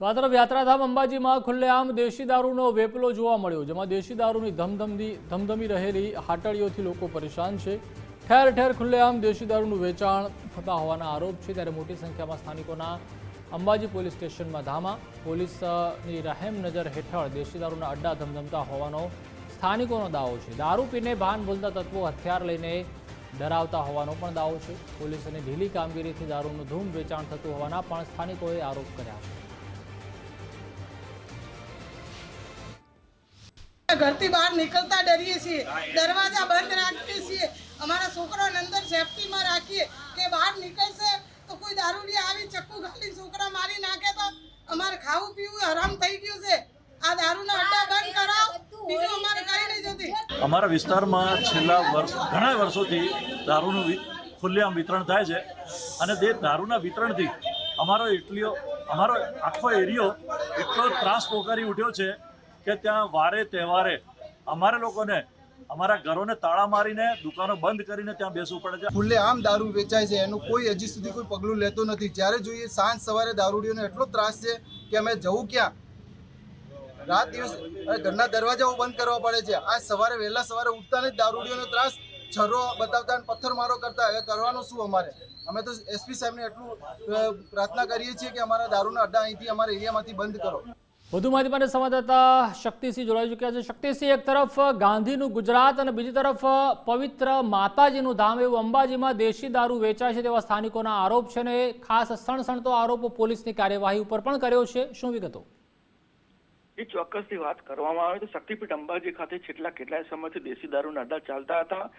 તો યાત્રાધામ અંબાજીમાં ખુલ્લેઆમ દેશી દારૂનો વેપલો જોવા મળ્યો, જેમાં દેશી દારૂની ધમધમી ધમધમી રહેલી હાટડીઓથી લોકો પરેશાન છે. ઠેર ઠેર ખુલ્લેઆમ દેશી દારૂનું વેચાણ થતા હોવાના આરોપ છે. ત્યારે મોટી સંખ્યામાં સ્થાનિકોના અંબાજી પોલીસ સ્ટેશનમાં ધામા. પોલીસની રહેમ નજર હેઠળ દેશી દારૂના અડ્ડા ધમધમતા હોવાનો સ્થાનિકોનો દાવો છે. દારૂ પીને ભાન ભૂલતા તત્વો હથિયાર લઈને ડરાવતા હોવાનો પણ દાવો છે. પોલીસની ઢીલી કામગીરીથી દારૂનું ધૂમ વેચાણ થતું હોવાના પણ સ્થાનિકોએ આરોપ કર્યા છે. ઘરથી બહાર નીકળતા ડરીએ છીએ. દરવાજા બંધ રાખીએ છીએ. અમારા છોકરાને અંદર સેફટીમાં રાખીએ કે બહાર નીકળશે તો કોઈ દારૂડી આવી ચક્કુ ખાલી છોકરા મારી નાખે તો અમારે ખાવું પીવું હરામ થઈ ગયું છે. આ દારૂના અડ્ડા બંધ કરાવો. બીજું અમારે કઈ નહીં જતી અમારા વિસ્તારમાં છેલ્લા વર્ષ ઘણા વર્ષોથી દારૂનું ખુલ્લેઆમ વિતરણ થાય છે અને તે દારૂના વિતરણથી અમારો એટલીઓ અમારો આખો એરિયો એટલો ત્રાસ પોકારી ઉઠ્યો છે કે ત્યાં વારે તહેવારે અમારા લોકોને, અમારા ઘરોને તાળા મારીને દુકાનો બંધ કરીને ત્યાં બેસવું પડે છે. ખુલ્લે આમ દારૂ વેચાય છે, એનું કોઈ હજી સુધી કોઈ પગલું લેતો નથી. જ્યારે જોઈએ સાંજ સવારે દારૂડીઓને એટલો ત્રાસ છે કે અમે જવું ક્યાં? રાત દિવસ ઘરના દરવાજાઓ બંધ કરવા પડે છે. આ સવારે વહેલા સવારે ઉઠતા જ દારૂડીઓનો ત્રાસ છરો બતાવતા પથ્થરમારો કરતા. હવે કરવાનું શું અમારે? અમે તો એસપી સાહેબને એટલું પ્રાર્થના કરીએ છીએ કે અમારા દારૂના અડ્ડા અહીંથી અમારા એરિયામાંથી બંધ કરો. વધુ માહિતી માટે સંવાદદાતા શક્તિસિંહ જોડાઈ ચૂક્યા છે. શક્તિસિંહ, એક તરફ ગાંધીનું ગુજરાત અને બીજી તરફ પવિત્ર માતાજીનું ધામ એવું અંબાજીમાં દેશી દારૂ વેચાય છે તેવા સ્થાનિકોના આરોપ છે અને ખાસ સણસણતો આરોપો પોલીસની કાર્યવાહી ઉપર પણ કર્યો છે. શું વિગતો? એ ચોક્કસથી વાત કરવામાં આવે તો શક્તિપીઠ અંબાજી ખાતે છેલ્લા કેટલાય સમયથી દેશી દારૂના અડ્ડા ચાલતા હતા,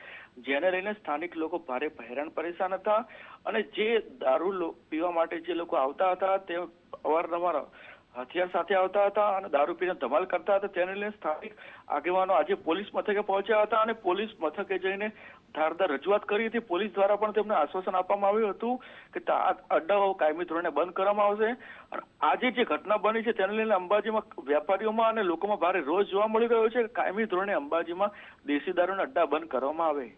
જેને લઈને સ્થાનિક લોકો ભારે હેરાન પરેશાન હતા અને જે દારૂ પીવા માટે જે લોકો આવતા હતા, તે અવારનવાર હથિયાર સાથે આવતા હતા અને દારૂ પીને ધમાલ કરતા હતા. તેને લઈને સ્થાનિક આગેવાનો આજે પોલીસ મથકે પહોંચ્યા હતા અને પોલીસ મથકે જઈને ધારદાર રજૂઆત કરી હતી. પોલીસ દ્વારા પણ તેમને આશ્વાસન આપવામાં આવ્યું હતું કે અડ્ડાઓ કાયમી ધોરણે બંધ કરવામાં આવશે. અને આજે જે ઘટના બની છે તેને લઈને અંબાજીમાં વેપારીઓમાં અને લોકોમાં ભારે રોષ જોવા મળી રહ્યો છે કાયમી ધોરણે અંબાજીમાં દેશી દારૂના અડ્ડા બંધ કરવામાં આવે.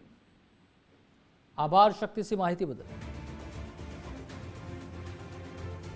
આભાર, શક્તિસિંહ માહિતી બદલ.